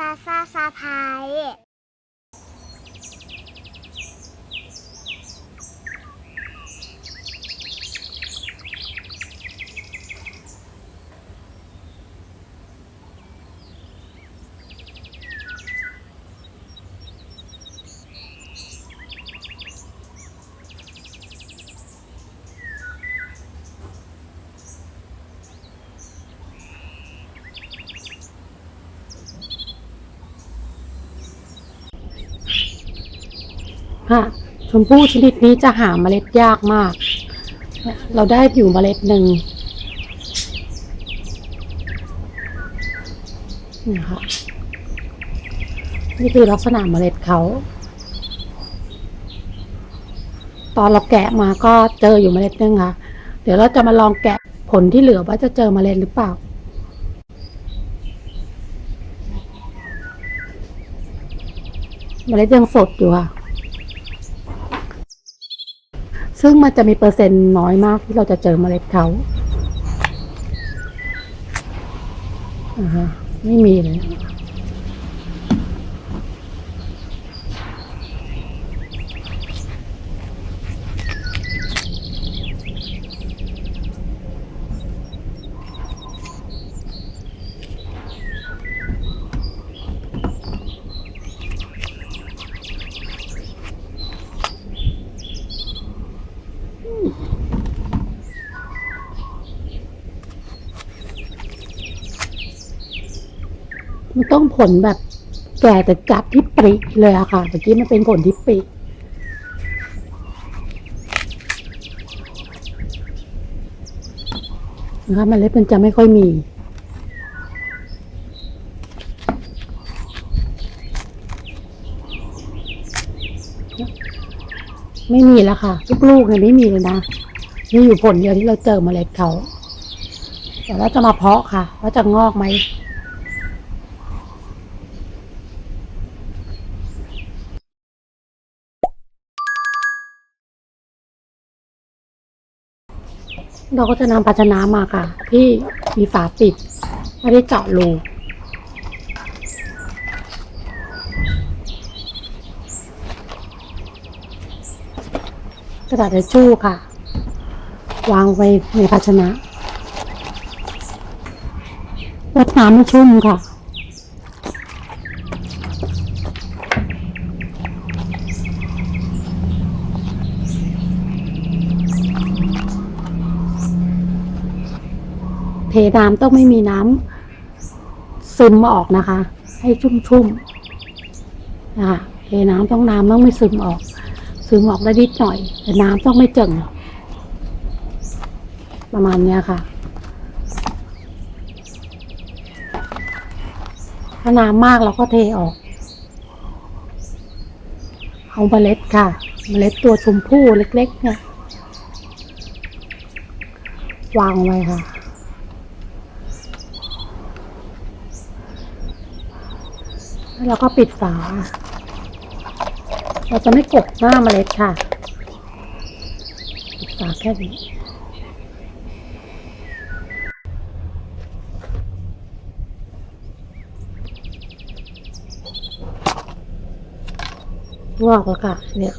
ซาซาซาพาย ค่ะชมพู่ชนิดนี้จะหาเมล็ดยากมาก เราได้อยู่เมล็ดหนึ่งนี่ค่ะนี่คือลักษณะเมล็ดเขา ตอนเราแกะมาก็เจออยู่เมล็ดหนึงค่ะ เดี๋ยวเราจะมาลองแกะผลที่เหลือว่าจะเจอเมล็ดหรือเปล่าเมล็ดยังสดอยู่ค่ะ ซึ่งมันจะมีเปอร์เซ็นต์น้อยมากที่เราจะเจอเมล็ดเขาอ่าไม่มีเลย ต้องผลแบบแก่แต่จัดที่ปริเลยอะค่ะเมื่อกี้มันเป็นผลที่ปรินะคะมันเล็ดมันจะไม่ค่อยมี ไม่มีแล้วค่ะทุกลูกเนี่ยไม่มีเลยนะมีอยู่ผลเดียวที่เราเจอเมล็ดเขาเดี๋ยวเราจะมาเพาะค่ะ ว่าจะงอกไหม เราก็จะนำภาชนะมาค่ะ ที่มีฝาปิดไม่ได้เจาะรูกระดาษทิชชู่ค่ะ วางไว้ในภาชนะรดน้ำให้ชุ่มค่ะ เทน้ำต้องไม่มีน้ำซึมออกนะคะ ให้ชุ่มๆนะคะเทน้ำต้องน้ำต้องไม่ซึมออก ซึมออกได้นิดหน่อย แต่น้ำต้องไม่เจิ่งประมาณนี้ค่ะ ถ้าน้ำมากเราก็เทออก เอาเมล็ดค่ะ เมล็ดตัวชมพู่เล็ก ๆ เนี่ย วางไว้ค่ะ แล้วก็ปิดฝา เราจะไม่กดหน้าเมล็ดค่ะ ปิดฝาแค่นี้งอกแล้วค่ะเนี่ย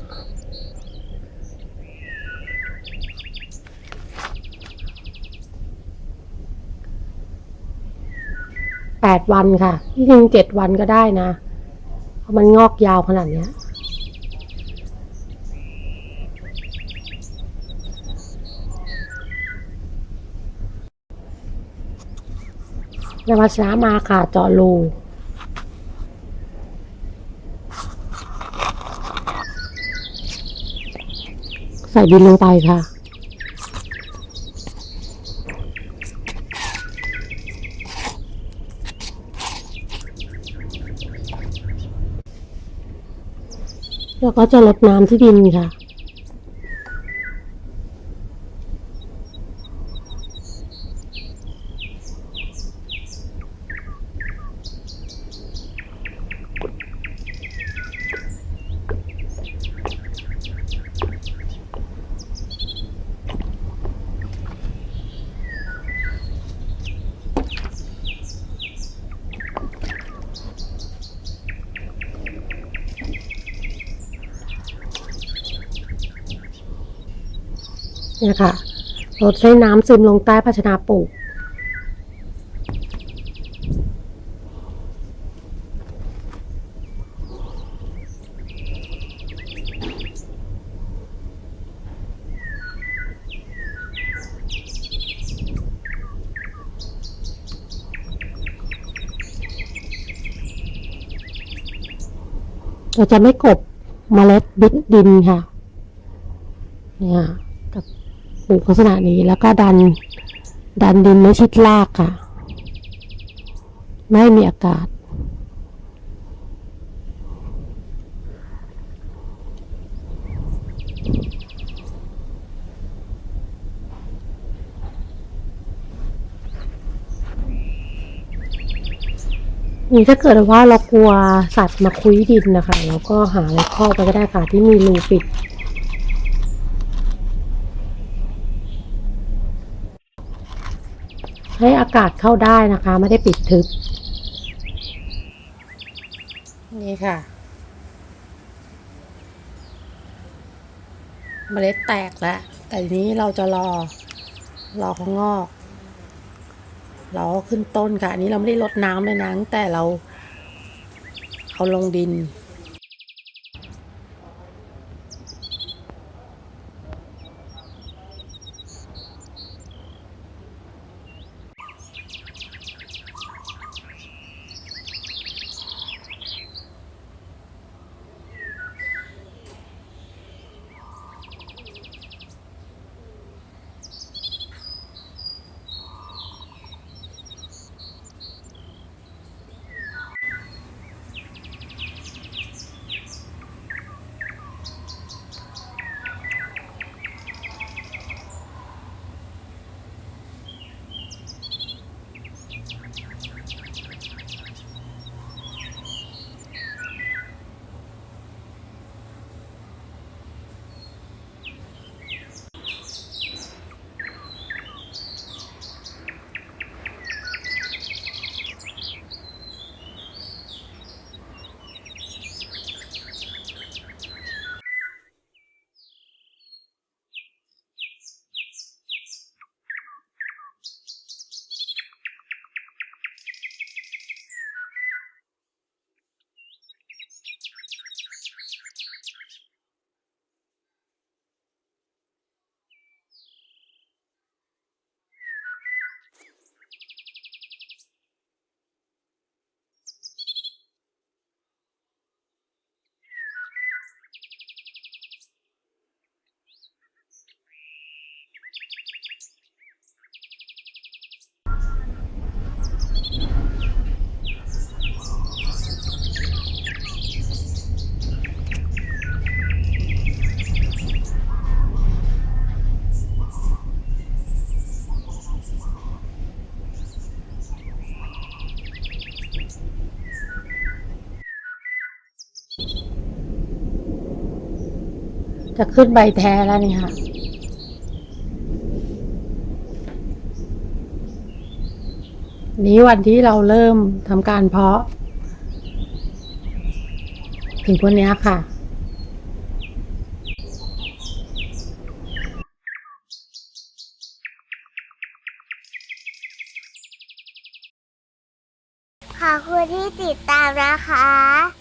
แปดวันค่ะ ที่จริงเจ็ดวันก็ได้นะ เพราะมันงอกยาวขนาดเนี้ยนำภาชนะมาค่ะเจาะรูใส่ดินลงไปค่ะ แล้วก็จะลดน้ำที่ดินค่ะ เนี่ยค่ะลดให้น้ำซึมลงใต้ภาชนะปลูกเราจะไม่กบเมล็ดบิดดินค่ะ เนี่ยกับ ลูกลักษณะนี้แล้วก็ดัน ดันดินไม่ชิดรากค่ะ ไม่มีอากาศ นี่ถ้าเกิดว่าเรากลัวสัตว์มาคุยดินนะคะ เราก็หาอะไรครอบไปก็ได้ค่ะที่มีรูปิด ให้อากาศเข้าได้นะคะ ไม่ได้ปิดทึบ นี่ค่ะ เมล็ดแตกแล้ว แต่นี้เราจะรอ รอเขางอก เราขึ้นต้นค่ะ อันนี้เราไม่ได้ลดน้ำเลยนะตั้งแต่เราเอาลงดิน จะขึ้นใบแท้แล้วนี่ค่ะนี้วันที่เราเริ่มทำการเพาะ ถึงวันนี้ค่ะ ขอบคุณที่ติดตามนะคะ